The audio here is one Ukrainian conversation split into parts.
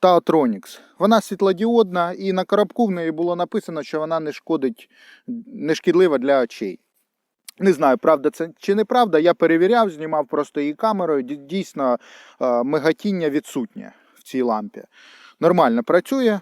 Taotronix. Вона світлодіодна і на коробку в неї було написано, що вона не шкодить, не шкідлива для очей. Не знаю, правда це чи неправда. Я перевіряв, знімав просто її камерою. Дійсно, е, мигатіння відсутнє в цій лампі. Нормально працює.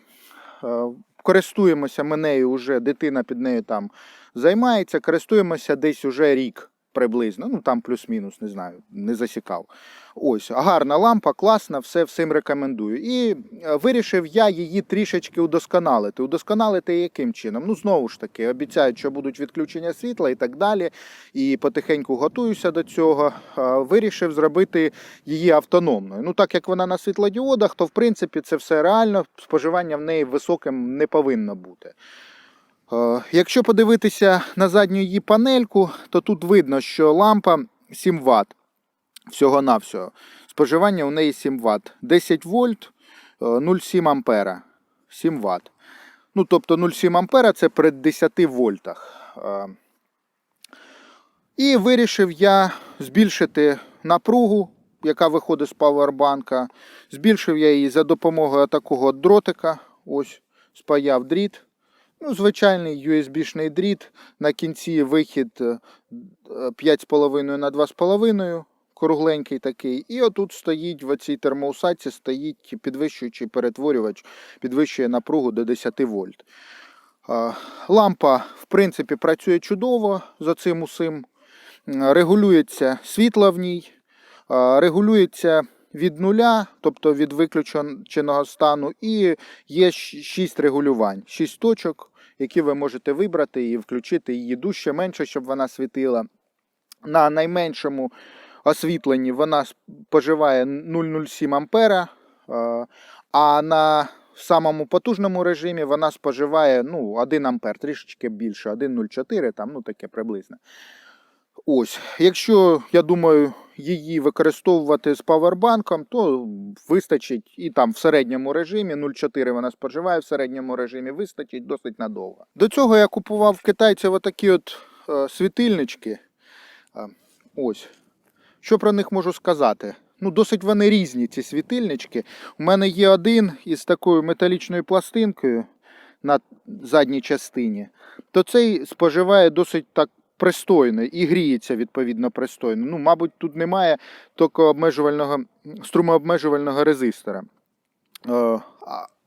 Е, Користуємося ми нею вже, дитина під нею там займається. Користуємося десь уже рік приблизно. Ну там плюс-мінус, не знаю, не засікав. Ось, гарна лампа, класна, все всім рекомендую. І е, вирішив я її трішечки удосконалити. Удосконалити яким чином? Ну, знову ж таки, обіцяють, що будуть відключення світла і так далі. І потихеньку готуюся до цього. Е, Вирішив зробити її автономною. Ну, так як вона на світлодіодах, то в принципі це все реально. Споживання в неї високим не повинно бути. Е, Якщо подивитися на задню її панельку, то тут видно, що лампа 7 Вт всього-навсього. Споживання у неї 7 Вт. 10 вольт, е, 0,7 ампера. 7 Вт. Ну, тобто 0,7 ампера це при 10 вольтах. Е, І вирішив я збільшити напругу, яка виходить з павербанка. Збільшив я її за допомогою такого дротика. Ось спаяв дріт. Ну, звичайний USB-шний дріт. На кінці вихід е, е, 5,5 на 2,5, кругленький такий. І отут стоїть в цій термоусадці стоїть підвищуючий перетворювач, підвищує напругу до 10 вольт. Е, Лампа, в принципі, працює чудово за цим усім. М, Регулюється світло в ній, е, регулюється від нуля, тобто від виключеного стану, і є 6 регулювань, 6 точок, які ви можете вибрати і включити її дужче, менше, щоб вона світила. На найменшому освітленні вона споживає 0,07 ампера, е, а на самому потужному режимі вона споживає ну, 1 ампер, трішечки більше, 1,04, там, ну таке приблизно. Ось, якщо, я думаю, її використовувати з павербанком, то вистачить і там в середньому режимі 0,4 вона споживає, в середньому режимі вистачить досить надовго. До цього я купував в китайців отакі от е, світильнички. Е, ось. Що про них можу сказати? Ну, досить вони різні, ці світильнички. У мене є один із такою металічною пластинкою на задній частині, то цей споживає досить так пристойно і гріється відповідно пристойно. Ну, мабуть, тут немає тільки обмежувального, струмообмежувального резистора. Е,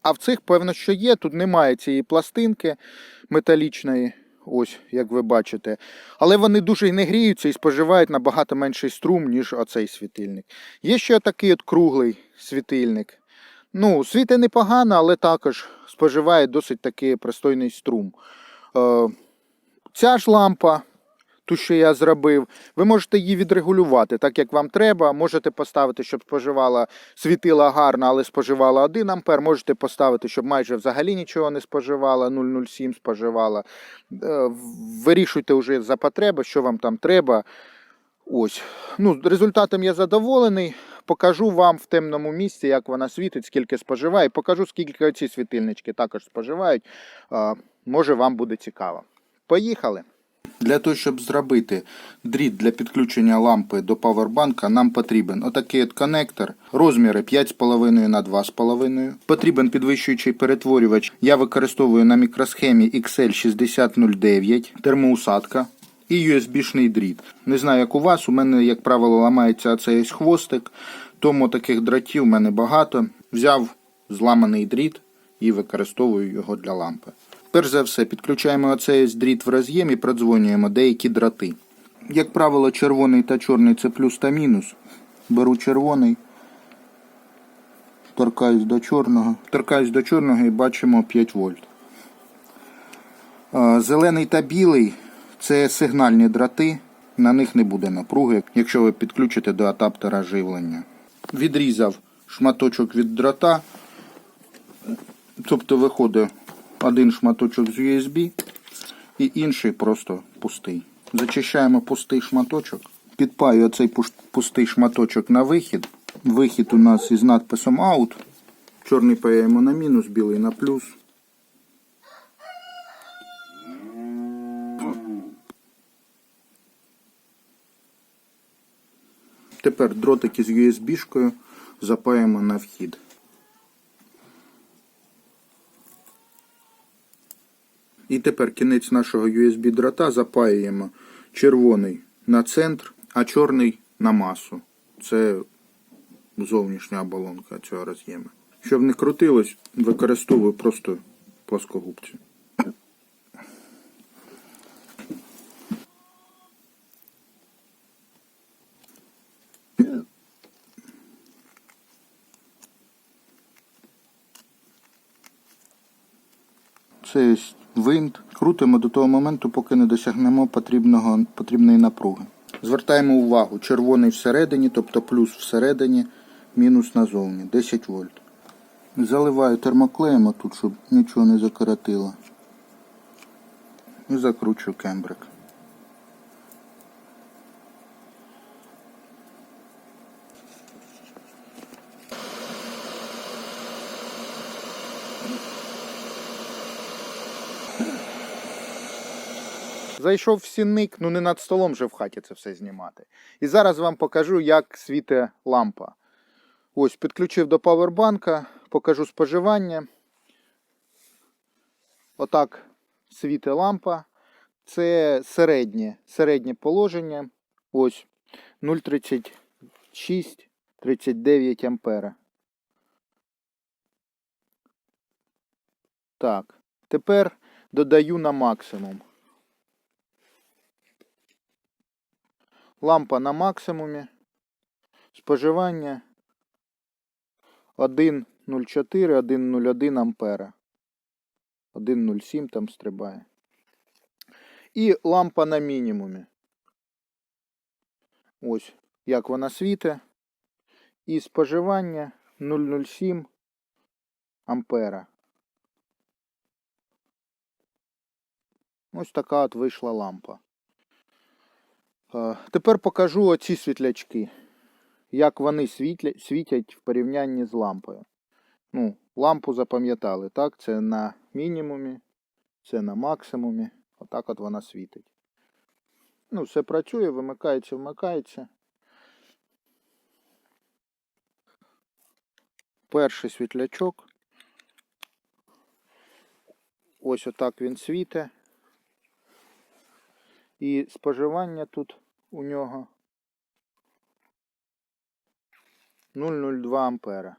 а- в цих, певно, що є. Тут немає цієї пластинки металічної, ось як ви бачите. Але вони дуже не гріються і споживають набагато менший струм, ніж оцей світильник. Є ще такий от круглий світильник. Ну, світи непогано, але також споживає досить такий пристойний струм. Е, Ця ж лампа, ту, що я зробив, ви можете її відрегулювати так, як вам треба. Можете поставити, щоб споживала світила гарно, але споживала 1 ампер. Можете поставити, щоб майже взагалі нічого не споживала, 0,07 споживала. Е, Вирішуйте вже за потреби, що вам там треба. Ось. Ну, результатом я задоволений. Покажу вам в темному місці, як вона світить, скільки споживає. Покажу, скільки ці світильнички також споживають. Е, Може, вам буде цікаво. Поїхали. Для того, щоб зробити дріт для підключення лампи до павербанка, нам потрібен отакий от коннектор, розміри 5,5 на 2,5. Потрібен підвищуючий перетворювач. Я використовую на мікросхемі XL6009, термоусадка і USB-шний дріт. Не знаю, як у вас, у мене, як правило, ламається цей хвостик, тому таких дротів у мене багато. Взяв зламаний дріт і використовую його для лампи. Перш за все, підключаємо оцей дріт в роз'єм і продзвонюємо деякі дроти. Як правило, червоний та чорний це плюс та мінус. Беру червоний, торкаюсь до чорного. Торкаюсь до чорного і бачимо 5 вольт. Зелений та білий це сигнальні дроти. На них не буде напруги, якщо ви підключите до адаптера живлення. Відрізав шматочок від дрота. Тобто виходить один шматочок з USB і інший просто пустий. Зачищаємо пустий шматочок. Підпаю пуш- пустий шматочок на вихід. Вихід у нас із надписом Out. Чорний паяємо на мінус, білий на плюс. Тепер дротики з USB-шкою запаємо на вхід. І тепер кінець нашого USB дрота запаюємо червоний на центр, а чорний на масу. Це зовнішня оболонка цього роз'єму. Щоб не крутилось, використовую просто плоскогубці. Це винт. Крутимо до того моменту, поки не досягнемо потрібного, потрібної напруги. Звертаємо увагу, червоний всередині, тобто плюс всередині, мінус назовні, 10 вольт. Заливаю термоклеєм тут, щоб нічого не закоротило. І закручую кембрик. Зайшов в сінник, ну не над столом же в хаті це все знімати. І зараз вам покажу, як світе лампа. Ось, підключив до павербанка, покажу споживання. Отак світе лампа. Це середнє, середнє положення. Ось 0,36 39 ампера. Так, тепер додаю на максимум. Лампа на максимумі. Споживання 1,04, 1,01 ампера. 1,07 там стрибає. І лампа на мінімумі. Ось як вона світе. І споживання 0,07 ампера. Ось така от вийшла лампа. Е, Тепер покажу оці світлячки. Як вони світять в порівнянні з лампою. Ну, лампу запам'ятали, так? Це на мінімумі, це на максимумі. Отак от вона світить. Ну, все працює, вимикається, вмикається. Перший світлячок. Ось отак він світить. І споживання тут у нього 0,02 ампера.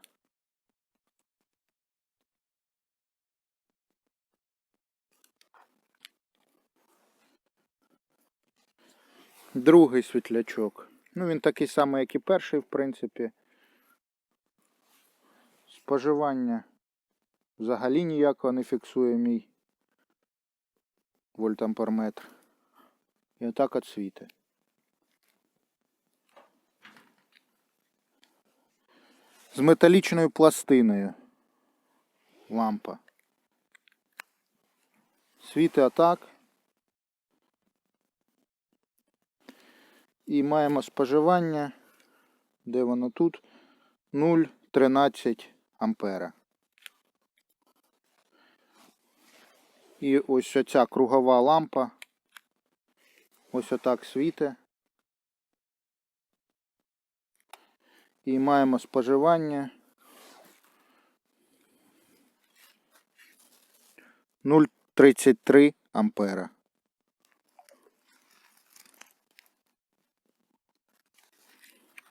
Другий світлячок. Ну, він такий самий, як і перший, в принципі. Споживання взагалі ніякого не фіксує мій вольтамперметр. І отак от світить. З металічною пластиною лампа. Світить отак. І маємо споживання, де воно тут, 0,13 ампера. І ось оця кругова лампа. Ось отак світе. І маємо споживання 0,33 ампера.